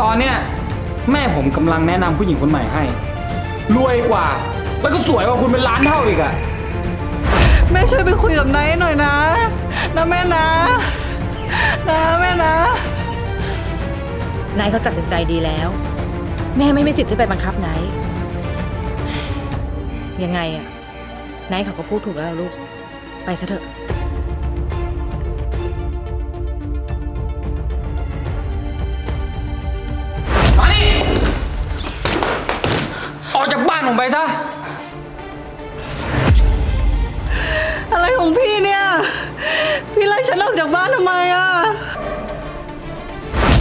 อะนะตอนเนี้ยแม่ผมกำลังแนะนำผู้หญิงคนใหม่ให้ รวยกว่า แล้วก็สวยกว่าคุณเป็นล้านเท่าอีกอะแม่ช่วยไปคุยกับไนท์หน่อยนะ นะแม่นะ นะแม่นะ นายเขาตัดสินใจดีแล้ว แม่ไม่มีสิทธิ์ที่ไปบังคับนายยังไงอะนายเขาก็พูดถูกแล้วล่ะลูก ไปซะเถอะ ผมไปซะ อะไรของพี่เนี่ย พี่ไล่ฉันออกจากบ้านทำไมอะ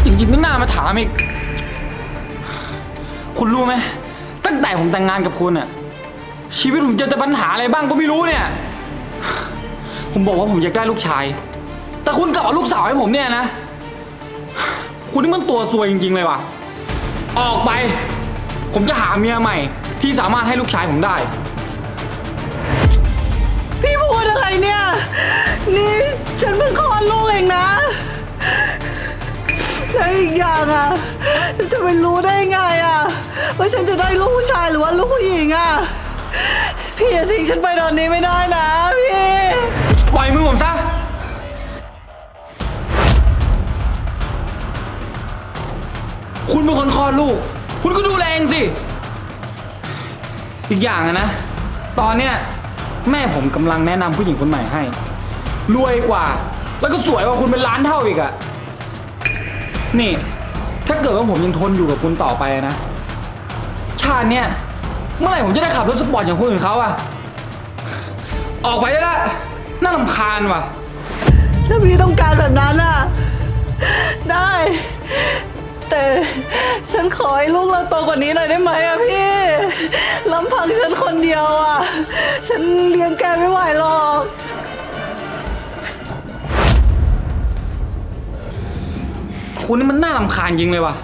จริงๆไม่น่ามาถามอีก คุณรู้ไหม ตั้งแต่ผมแต่งงานกับคุณอะชีวิตผมเจอแต่ปัญหาอะไรบ้างก็ไม่รู้เนี่ย ผมบอกว่าผมอยากได้ลูกชาย แต่คุณกลับเอาลูกสาวให้ผมเนี่ยนะ คุณนี่มันตัวซวยจริงๆเลยว่ะ ออกไป ผมจะหาเมียใหม่ ที่สามารถให้ลูกชายผมได้ พี่พูดอะไรเนี่ย นี่ฉันเพิ่งคลอดลูกเองนะ แล้วอีกอย่างอะฉันจะไปรู้ได้ไงอะ ว่าฉันจะได้ลูกผู้ชายหรือว่าลูกผู้หญิงอะ พี่อย่าทิ้งฉันไปตอนนี้ไม่ได้นะพี่ ปล่อยมือผมซะ คุณเป็นคนคลอดลูก คุณก็ดูแลเองสิ อีกอย่างอะนะ ตอนเนี้ยแม่ผมกำลังแนะนำผู้หญิงคนใหม่ให้ รวยกว่า แล้วก็สวยกว่าคุณเป็นล้านเท่าอีกอะนี่ ถ้าเกิดว่าผมยังทนอยู่กับคุณต่อไปนะ ชาติเนี้ยเมื่อไหร่ผมจะได้ขับรถสปอร์ตอย่างคนอื่นเขาอะออกไปได้ละน่าลำคาญว่ะ ถ้าพี่ต้องการแบบนั้นอะได้ แต่ฉันขอให้ลูกเราโตกว่านี้หน่อยได้ไหมอะพี่ งฉันคนเดียวอะ ฉันเลี้ยงแกไม่ไหวหรอก คุณนี่มันน่าลำคาญจริงเลยว่ะ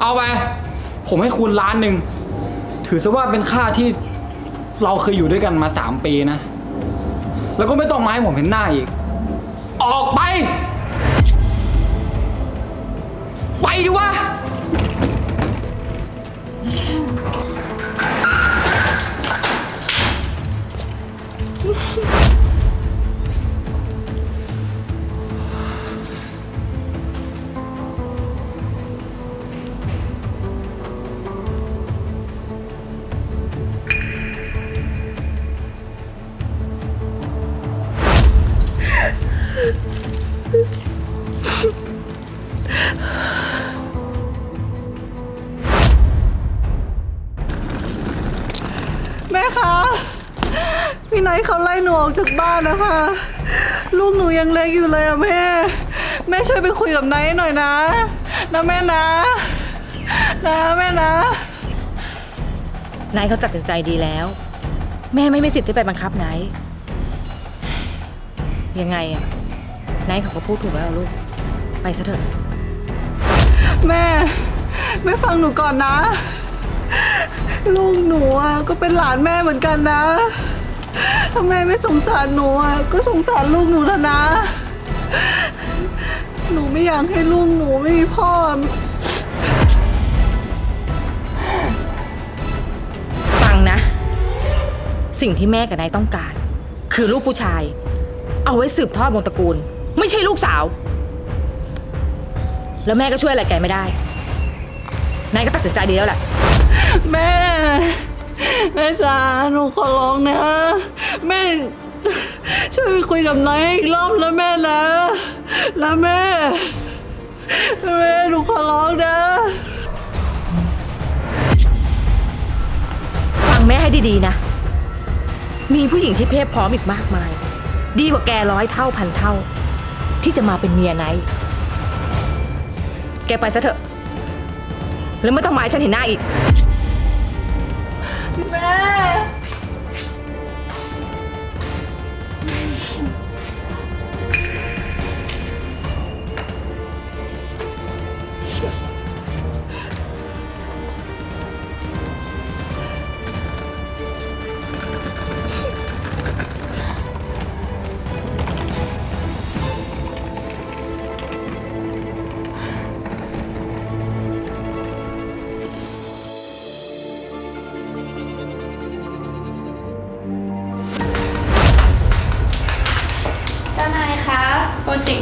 เอาไป ผมให้คุณล้านหนึ่ง ถือซะว่าเป็นค่าที่เราเคยอยู่ด้วยกันมาสามปีนะ แล้วก็ไม่ต้องมาให้ผมเห็นหน้าอีก ออกไป ไปดิวะ แม่คะพี่ไนท์เขาไล่หนูออกจากบ้านนะคะ ลูกหนูยังเล็กอยู่เลยอะแม่ แม่ช่วยไปคุยกับไนท์หน่อยนะ นะแม่นะ นะแม่นะ นายเขาตัดสินใจดีแล้ว แม่ไม่มีสิทธิ์ที่ไปบังคับนายยังไงอะนายเขาก็พูดถูกแล้วล่ะลูก ไปซะเถอะ แม่ แม่ฟังหนูก่อนนะ ลูกหนูอะก็เป็นหลานแม่เหมือนกันนะถ้าแม่ไม่สงสารหนูอะก็สงสารลูกหนูเถอะนะ หนูไม่อยากให้ลูกหนูไม่มีพ่อ ฟังนะ สิ่งที่แม่กับนายต้องการ คือลูกผู้ชาย เอาไว้สืบทอดวงตระกูล ไม่ใช่ลูกสาว แล้วแม่ก็ช่วยอะไรแกไม่ได้ นายก็ตัดสินใจดีแล้วแหละ แม่ แม่จ๋าหนูขอร้องนะ แม่ ช่วยไปคุยกับนายอีกรอบแล้วแม่นะแล้วแม่ แม่หนูขอร้องนะ ฟังแม่ให้ดีๆนะ มีผู้หญิงที่เพศพร้อมอีกมากมาย ดีกว่าแกร้อยเท่าพันเท่า ที่จะมาเป็นเมียไนท์แกไปซะเถอะแล้วไม่ต้องมาให้ฉันเห็นหน้าอีก แม่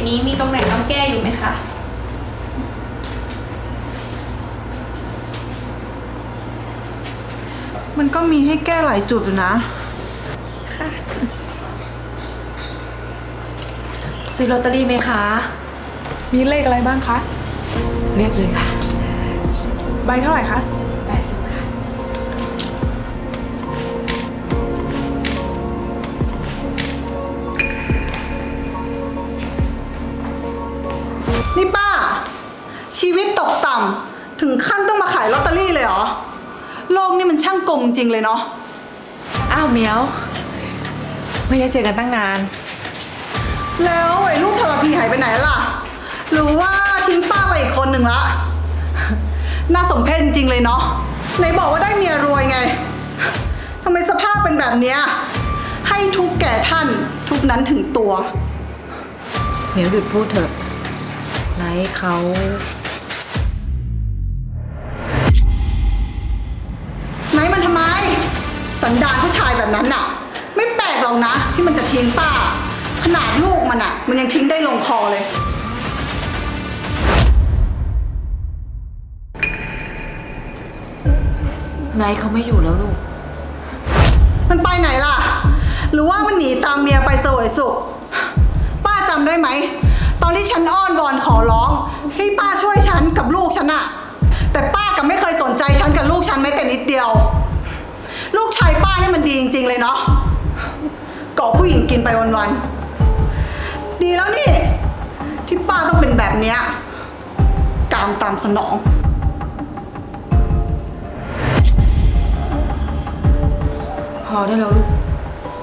นี้มีตรงไหนต้องแก้อยู่ไหมคะมันก็มีให้แก้หลายจุดอยู่นะซื้อลอตเตอรี่ไหมคะ มีเลขอะไรบ้างคะ เรียกเลยค่ะ ใบเท่าไหร่คะ นี่ป้า ชีวิตตกต่ำถึงขั้นต้องมาขายลอตเตอรี่เลยเหรอ โลกนี่มันช่างกลมจริงเลยเนาะ อ้าวเหมียว ไม่ได้เจอกันตั้งนาน แล้วไอ้ลูกทรพีหายไปไหนล่ะ หรือว่าทิ้งป้าไปอีกคนหนึ่งละ น่าสมเพชจริงๆเลยเนาะ ไหนบอกว่าได้เมียรวยไง ทำไมสภาพเป็นแบบเนี้ย ให้ทุกข์แก่ท่านทุกข์นั้นถึงตัว เหมียวหยุดพูดเถอะ ไนท์เขาไหนมันทำไม สันดานผู้ชายแบบนั้นน่ะ ไม่แปลกหรอกนะที่มันจะทิ้งป้า ขนาดลูกมันอะ มันยังทิ้งได้ลงคอเลย ไนท์เขาไม่อยู่แล้วลูก มันไปไหนล่ะ หรือว่ามันหนีตามเมียไปเสวยสุข ป้าจำได้ไหมต อนที่ฉันอ้อนวอนขอร้อง ให้ป้าช่วยฉันกับลูกฉันอะแต่ป้ากับไม่เคยสนใจฉันกับลูกฉันแม้แต่นิดเดียว ลูกชายป้านี่มันดีจริง ๆ เลยเนาะเกาะผู้หญิงกินไปวันๆดีแล้วนี่ ที่ป้าต้องเป็นแบบเนี้ยกามตามสนอง พอได้แล้วลูก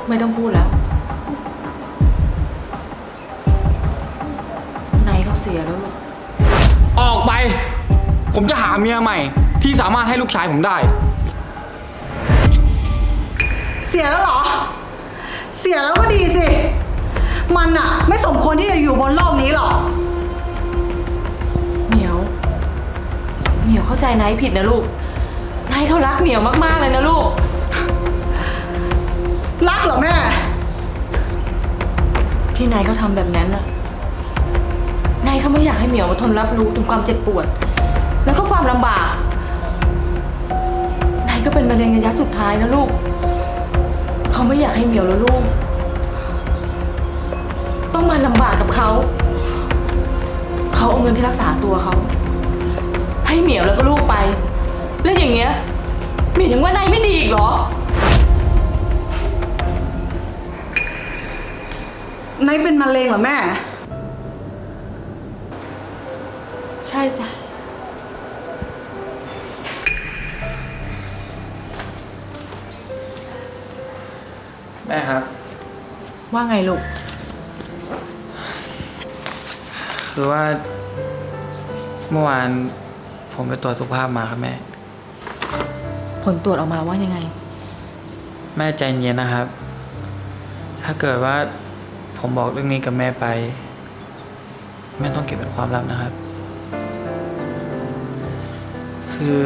ไม่ต้องพูดแล้ว สียแล้วลูก ออกไป ผมจะหาเมียใหม่ ที่สามารถให้ลูกชายผมได้ เสียแล้วเหรอ เสียแล้วก็ดีสิ มันอะไม่สมควรที่จะอยู่บนโลกนี้หรอก เหมียว เหมียวเข้าใจไนท์ผิดนะลูกไนท์เขารักเหมียวมากๆเลยนะลูก รักเหรอแม่ ที่นายเขาทำแบบนั้นน่ะ นายเขาไม่อยากให้เหมียวมาทนรับรู้ถึงความเจ็บปวด แล้วก็ความลำบาก นายก็เป็นมะเร็งระยะสุดท้ายนะลูก เขาไม่อยากให้เหมียวและลูก ต้องมาลำบากกับเขา เขาเอาเงินที่รักษาตัวเขา ให้เหมียวแล้วก็ลูกไปแล้วอย่างเงี้ยเหมียวยังว่านายไม่ดีอีกเหรอ นายเป็นมะเร็งเหรอแม่ ช่จ้ะ แม่ครับ ว่าไงลูก คือว่า เมื่อวานผมไปตรวจสุขภาพมาครับแม่ ผลตรวจออกมาว่ายังไง แม่ใจเย็นนะครับ ถ้าเกิดว่าผมบอกเรื่องนี้กับแม่ไป แม่ต้องเก็บเป็นความลับนะครับ คือ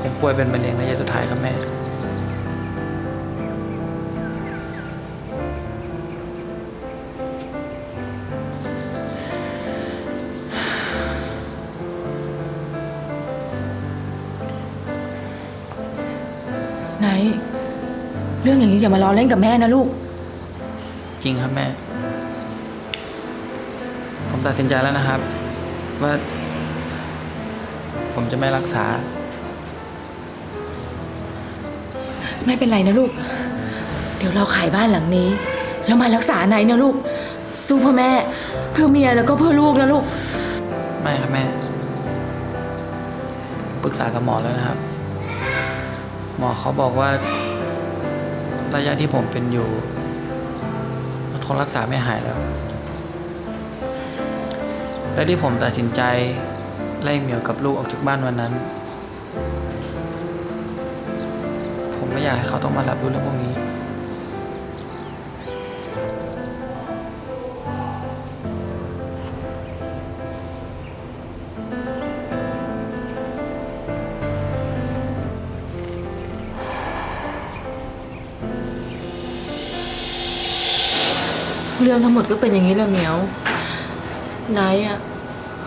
ผมป่วยเป็นมะเร็งระยะสุดท้ายครับแม่ ไหน เรื่องอย่างนี้อย่ามาล้อเล่นกับแม่นะลูก จริงครับแม่ ผมตัดสินใจแล้วนะครับ ว่า ผมจะไม่รักษา ไม่เป็นไรนะลูก เดี๋ยวเราขายบ้านหลังนี้ แล้วมารักษาไหนนะลูก สู้เพื่อแม่ เพื่อเมียแล้วก็เพื่อลูกนะลูก ไม่ครับแม่ปรึกษากับหมอแล้วนะครับ หมอเขาบอกว่า ระยะที่ผมเป็นอยู่ มันคงรักษาไม่หายแล้ว และที่ผมตัดสินใจ ไล่เหมียวกับลูกออกจากบ้านวันนั้น ผมไม่อยากให้เขาต้องมารับรู้เรื่องพวกนี้ เรื่องทั้งหมดก็เป็นอย่างนี้แหละเหมียวนท์อะ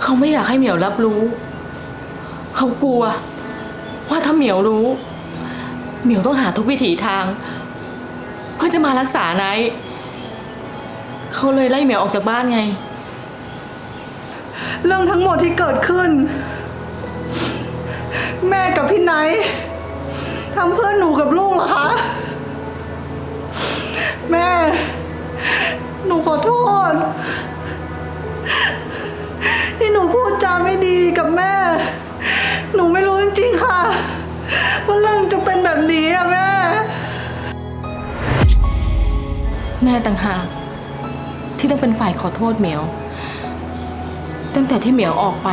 เขาไม่อยากให้เหมียวรับรู้ เขากลัว ว่าถ้าเหมียวรู้ เหมียวต้องหาทุกวิถีทาง เพื่อจะมารักษาไนท์เขาเลยไล่เหมียวออกจากบ้านไง เรื่องทั้งหมดที่เกิดขึ้น แม่กับพี่ไนท์ทำเพื่อหนูกับลูกเหรอคะ แม่ หนูขอโทษ ที่หนูพูดจาไม่ดีกับแม่ หนูไม่รู้จริงๆค่ะ ว่าเรื่องจะเป็นแบบนี้อะแม่ แม่ต่างหากที่ต้องเป็นฝ่ายขอโทษเหมียว ตั้งแต่ที่เหมียวออกไป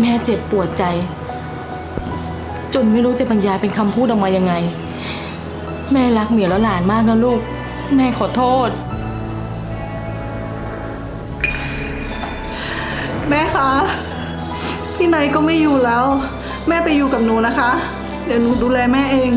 แม่เจ็บปวดใจ จนไม่รู้จะบรรยายเป็นคำพูดออกมายังไง แม่รักเหมียวและหลานมากนะลูก แม่ขอโทษ แม่คะพี่ไนท์ก็ไม่อยู่แล้ว แม่ไปอยู่กับหนูนะคะ เดี๋ยวหนูดูแลแม่เอง